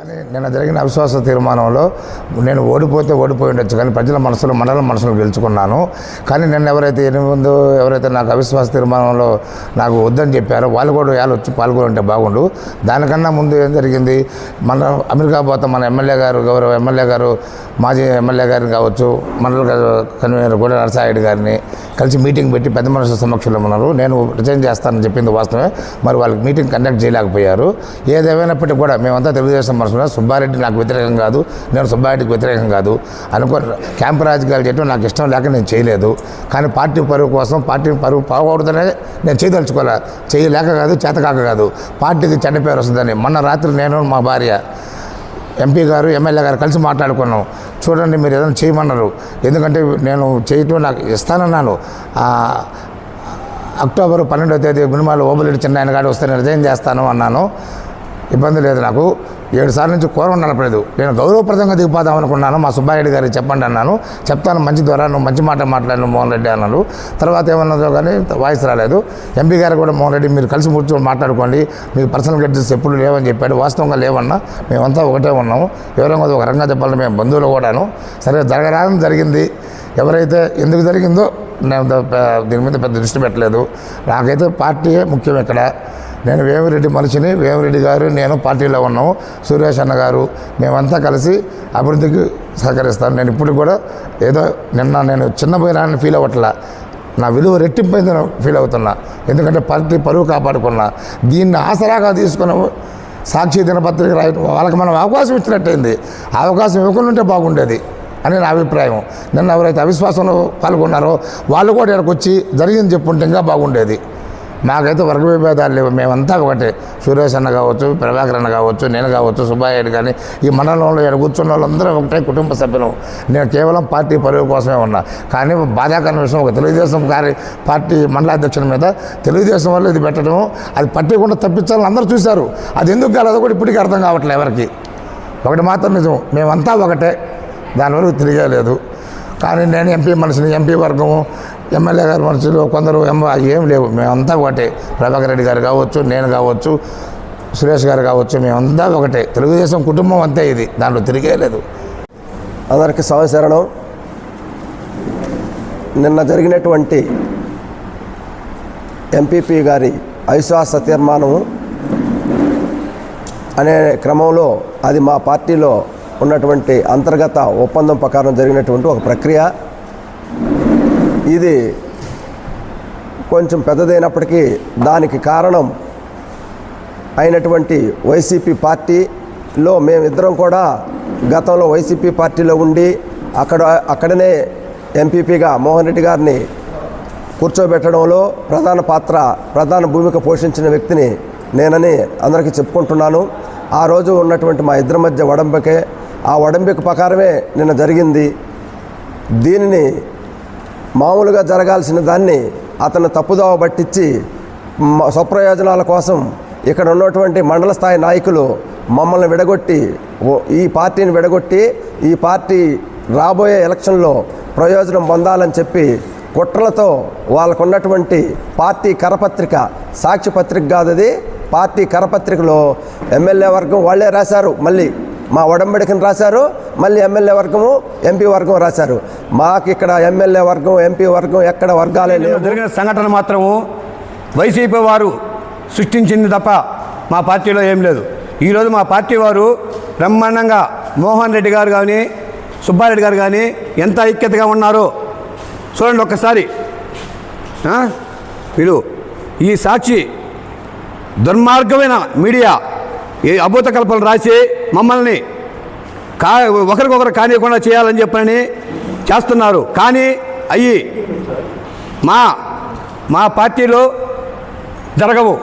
అని నిన్న జరిగిన అవిశ్వాస తీర్మానంలో నేను ఓడిపోతే ఓడిపోయి ఉండొచ్చు కానీ ప్రజల మనసులో మండలం మనసులో గెలుచుకున్నాను. కానీ నిన్న ఎవరైతే ఎనిమిది ముందు ఎవరైతే నాకు అవిశ్వాస తీర్మానంలో నాకు వద్దని చెప్పారో వాళ్ళు కూడా వాళ్ళు వచ్చి పాల్గొని ఉంటే బాగుండు. దానికన్నా ముందు ఏం జరిగింది? మన అమెరికా పోతే మన ఎమ్మెల్యే గారు గౌరవ ఎమ్మెల్యే గారు మాజీ ఎమ్మెల్యే గారిని కావచ్చు మండల కన్వీనర్ కూడా నరసాయుడు గారిని కలిసి మీటింగ్ పెట్టి పెద్ద మనుషుల సమక్షంలో ఉన్నారు. నేను రిజైన్ చేస్తానని చెప్పింది వాస్తవమే. మరి వాళ్ళకి మీటింగ్ కండక్ట్ చేయలేకపోయారు. ఏదేమైనప్పటికీ కూడా మేమంతా తెలుగుదేశం మనుషులు సుబ్బారెడ్డి నాకు వ్యతిరేకం కాదు. నేను సుబ్బారెడ్డికి వ్యతిరేకం కాదు. అనుకో క్యాంపు రాజకీయాలు చేయడం నాకు ఇష్టం లేక నేను చేయలేదు. కానీ పార్టీ పరువు కోసం పార్టీ పరువు పోకూడదనే నేను చేయదలుచుకోలే. చేయలేక కాదు చేతకాక కాదు. పార్టీకి చెడ్డ పేరు వస్తుందని మొన్న రాత్రి నేను మా భార్య ఎంపీ గారు ఎమ్మెల్యే గారు కలిసి మాట్లాడుకున్నాం. చూడండి మీరు ఏదైనా చేయమన్నారు. ఎందుకంటే నేను చేయటం నాకు ఇస్తానన్నాను. అక్టోబర్ పన్నెండవ తేదీ గుణమాల ఓబులెడ్డి చిన్న ఆయన గారు వస్తే నేను రిజైన్ చేస్తాను అన్నాను. ఇబ్బంది లేదు నాకు. ఏడు సార్లు నుంచి కూర నడపలేదు నేను గౌరవప్రదంగా దిగిపోదాం అనుకున్నాను. మా సుబ్బారెడ్డి గారికి చెప్పండి అన్నాను. చెప్తాను మంచి ద్వారా నువ్వు మంచి మాట మాట్లాడిన మోహన్ రెడ్డి అన్నాడు. తర్వాత ఏమన్నదో కానీ వాయిస్ రాలేదు. ఎంపీ గారు కూడా మోహన్ రెడ్డి మీరు కలిసి కూర్చొని మాట్లాడుకోండి. మీకు పర్సనల్ గడ్జెస్ ఎప్పుడు లేవని చెప్పాడు. వాస్తవంగా లేవన్నా మేమంతా ఒకటే ఉన్నాము. ఎవరైనా ఒక రంగా చెప్పాలి మేము బంధువులు కూడాను. సరే జరగరాని జరిగింది. ఎవరైతే ఎందుకు జరిగిందో నేను దీని మీద పెద్ద దృష్టి పెట్టలేదు. నాకైతే పార్టీయే ముఖ్యం ఇక్కడ. నేను వేమిరెడ్డి మనిషిని వేమిరెడ్డి గారు నేను పార్టీలో ఉన్నాము. సురేష్ అన్న గారు మేమంతా కలిసి అభివృద్ధికి సహకరిస్తాను నేను ఇప్పుడు కూడా ఏదో నిన్న నేను చిన్న పోయినాన్ని ఫీల్ అవ్వట్లా. నా విలువ రెట్టింపైందని ఫీల్ అవుతున్నా. ఎందుకంటే పార్టీ పరువు కాపాడుకున్నా. దీన్ని ఆసరాగా తీసుకున్న సాక్షి దినపత్రిక రాయటం వాళ్ళకి మనం అవకాశం ఇచ్చినట్టయింది. ఆ అవకాశం ఇవ్వకుండా ఉంటే బాగుండేది అని నా అభిప్రాయం. నిన్న ఎవరైతే అవిశ్వాసంలో పాల్గొన్నారో వాళ్ళు కూడా ఇక్కడికి వచ్చి జరిగింది చెప్పుంటే ఇంకా బాగుండేది. మాకైతే వర్గ విభేదాలు లేవు. మేమంతా ఒకటే. సురేష్ అన్న కావచ్చు ప్రభాకర్ అన్న కావచ్చు నేను కావచ్చు సుబ్బారెడ్డి కానీ ఈ మండలంలో ఇక్కడ కూర్చున్న వాళ్ళందరూ ఒకటే కుటుంబ సభ్యులు. నేను కేవలం పార్టీ పరువు కోసమే ఉన్నా. కానీ బాధాకరణ విషయం ఒక తెలుగుదేశం కానీ పార్టీ మండలాధ్యక్షుల మీద తెలుగుదేశం వాళ్ళు ఇది పెట్టడం అది పట్టకుండా తప్పించాలని అందరూ చూశారు. అది ఎందుకు కాలేదో కూడా ఇప్పటికీ అర్థం కావట్లేదు ఎవరికి. ఒకటి మాత్రం నిజం. మేమంతా ఒకటే. దానివరకు తిరిగేలేదు. కానీ నేను ఎంపీ మనిషిని ఎంపీ వర్గము ఎమ్మెల్యే గారి మనుషులు కొందరు అది ఏం లేవు. మేమంతా ఒకటే. ప్రభాకర్ రెడ్డి గారు కావచ్చు నేను కావచ్చు సురేష్ గారు కావచ్చు మేమంతా ఒకటే. తెలుగుదేశం కుటుంబం అంతే ఇది. దాంట్లో తిరిగే లేదు. అందరికీ సంవత్సరణం నిన్న జరిగినటువంటి ఎంపీపీ గారి అవిశ్వాస తీర్మానము అనే క్రమంలో అది మా పార్టీలో ఉన్నటువంటి అంతర్గత ఒప్పందం ప్రకారం జరిగినటువంటి ఒక ప్రక్రియ. ఇది కొంచెం పెద్దదైనప్పటికీ దానికి కారణం అయినటువంటి వైసీపీ పార్టీలో మేమిద్దరం కూడా గతంలో వైసీపీ పార్టీలో ఉండి అక్కడ అక్కడనే ఎంపీపీగా మోహన్ రెడ్డి గారిని కూర్చోబెట్టడంలో ప్రధాన పాత్ర ప్రధాన భూమిక పోషించిన వ్యక్తిని నేనని అందరికీ చెప్పుకుంటున్నాను. ఆ రోజు ఉన్నటువంటి మా ఇద్దరి మధ్య ఒడంబకే ఆ ఒడంబిక ప్రకారమే నిన్న జరిగింది. దీనిని మామూలుగా జరగాల్సిన దాన్ని అతను తప్పుదోవ పట్టించి స్వప్రయోజనాల కోసం ఇక్కడ ఉన్నటువంటి మండల స్థాయి నాయకులు మమ్మల్ని విడగొట్టి ఈ పార్టీని విడగొట్టి ఈ పార్టీ రాబోయే ఎలక్షన్లో ప్రయోజనం పొందాలని చెప్పి కుట్రలతో వాళ్ళకున్నటువంటి పార్టీ కరపత్రిక సాక్షి పత్రిక కాదు అది పార్టీ కరపత్రికలో ఎమ్మెల్యే వర్గం వాళ్ళే రాశారు. మళ్ళీ మా ఒడంబడికని రాశారు మళ్ళీ ఎమ్మెల్యే వర్గము ఎంపీ వర్గం రాశారు. మాకు ఇక్కడ ఎమ్మెల్యే వర్గం ఎంపీ వర్గం ఎక్కడ వర్గాలే జరిగిన సంఘటన మాత్రము వైసీపీ వారు సృష్టించింది తప్ప మా పార్టీలో ఏం లేదు. ఈరోజు మా పార్టీ వారు బ్రహ్మాండంగా మోహన్ రెడ్డి గారు కానీ సుబ్బారెడ్డి గారు కానీ ఎంత ఐక్యతగా ఉన్నారో చూడండి ఒక్కసారి? వీళ్ళు ఈ సాక్షి దుర్మార్గమైన మీడియా ఈ అభూత కల్పనలు రాసి మమ్మల్ని కా ఒకరికొకరు కానివ్వకుండా చేయాలని చెప్పని చేస్తున్నారు. కానీ అయ్యి మా మా పార్టీలో జరగవు.